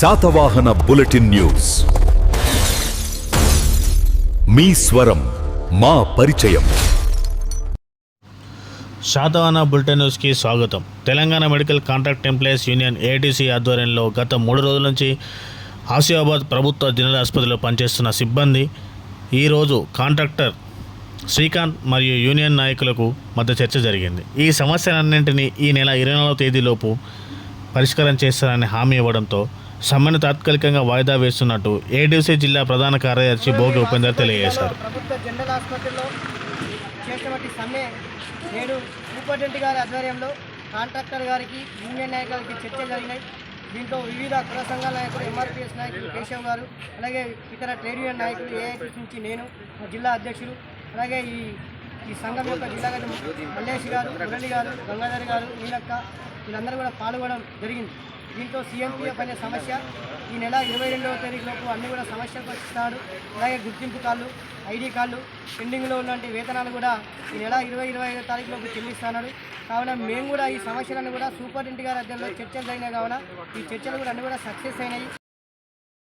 Satavahana bulletin news. మీ స్వరం మా పరిచయం. శాతవాహన బులెటిన్ న్యూస్కి స్వాగతం. Telangana medical contract employees union ATC ఆధ్వర్యంలో గత మూడు రోజుల నుంచి ఆసియాబాద్ ప్రభుత్వ జనరల్ ఆసుపత్రిలో పనిచేస్తున్న సిబ్బంది ఈరోజు కాంట్రాక్టర్ శ్రీకాంత్ మరియు యూనియన్ నాయకులకు మధ్య చర్చ జరిగింది. ఈ సమస్యలన్నింటినీ ఈ నెల ఇరవై నాలుగో తేదీలోపు పరిష్కారం చేస్తారని హామీ ఇవ్వడంతో సమ్మెను తాత్కాలికంగా వాయిదా వేస్తున్నట్టు ఏడీసీ జిల్లా ప్రధాన కార్యదర్శి భోగి ఉపేందర్ తెలియజేశారు. ప్రభుత్వ జనరల్ ఆసుపత్రిలో చేసినటువంటి సమ్మె నేడు సూపరింటెండెంట్ గారి ఆధ్వర్యంలో కాంట్రాక్టర్ గారికి యూనియన్ నాయకులకి చర్చ జరిగినాయి. దీంట్లో వివిధ కుల సంఘాల నాయకులు ఎంఆర్పిఎస్ నాయకులు కేశవ్ గారు అలాగే ఇతర ట్రేడ్ యూనియన్ నాయకులు ఏఐటీస్ నుంచి నేను జిల్లా అధ్యక్షులు అలాగే ఈ ఈ సంఘం యొక్క జిల్లా గది మల్లేష్ గారు మురళి గారు గంగాధర్ గారు నీలక్క వీళ్ళందరూ కూడా పాల్గొనడం జరిగింది. దీంతో సీఎంపీఎఫ్ అనే సమస్య. ఈ నెల ఇరవై రెండవ తారీఖులోపు అన్ని కూడా సమస్యలు పరిస్థిస్తాడు అలాగే గుర్తింపు కార్డు ఐడి కార్డు పెండింగ్లో ఉన్నటువంటి వేతనాలు కూడా ఈ నెల ఇరవై ఇరవై ఐదో తారీఖులోపు చెల్లిస్తున్నారు. కావున మేము కూడా ఈ సమస్యలను కూడా సూపరింటెండెంట్ గారి అధ్యయనంలో చర్చలు జరిగినాయి. కావున ఈ చర్చలు కూడా అన్ని కూడా సక్సెస్ అయినాయి.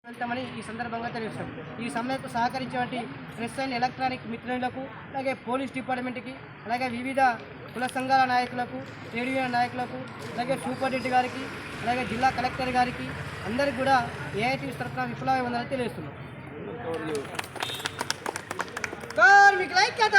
వెళ్తామని ఈ సందర్భంగా తెలుస్తాం ఈ సమ్మెకు సహకరించినటువంటి ప్రెస్ అండ్ ఎలక్ట్రానిక్ మిత్రులకు అలాగే పోలీస్ డిపార్ట్మెంట్కి అలాగే వివిధ కుల సంఘాల నాయకులకు ట్రేడ్ యూనియన్ నాయకులకు అలాగే సూపరింటెండెంట్ గారికి అలాగే జిల్లా కలెక్టర్ గారికి అందరికీ కూడా ఏఐటీ తరఫున విప్లవం ఉందని తెలియస్తున్నాం కార్మికుల ఐక్యత!